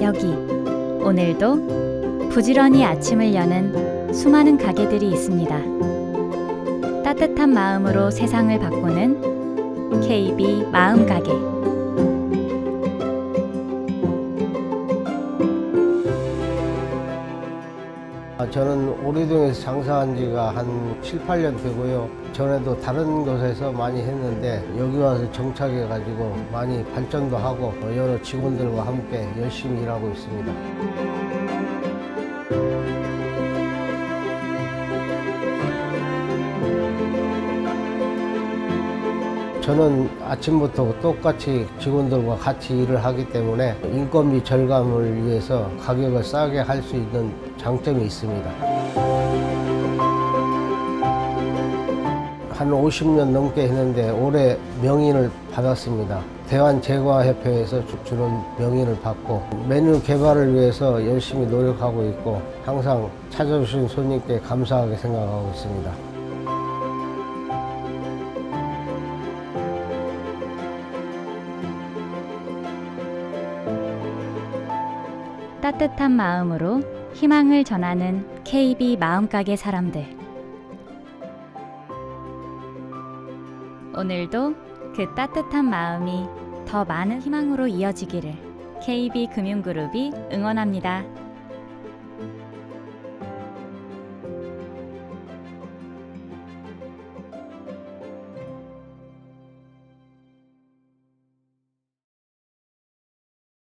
여기 오늘도 부지런히 아침을 여는 수많은 가게들이 있습니다. 따뜻한 마음으로 세상을 바꾸는 KB 마음 가게. 저는 오리동에서 장사한 지가 한 7, 8년 되고요. 전에도 다른 곳에서 많이 했는데 여기 와서 정착해가지고 많이 발전도 하고 여러 직원들과 함께 열심히 일하고 있습니다. 저는 아침부터 똑같이 직원들과 같이 일을 하기 때문에 인건비 절감을 위해서 가격을 싸게 할 수 있는 장점이 있습니다. 한 50년 넘게 했는데 올해 명인을 받았습니다. 대환제과협회에서 주- 주는 명인을 받고 메뉴 개발을 위해서 열심히 노력하고 있고 항상 찾아주신 손님께 감사하게 생각하고 있습니다. 따뜻한 마음으로 희망을 전하는 KB 마음가게 사람들. 오늘도 그 따뜻한 마음이 더 많은 희망으로 이어지기를 KB 금융그룹이 응원합니다.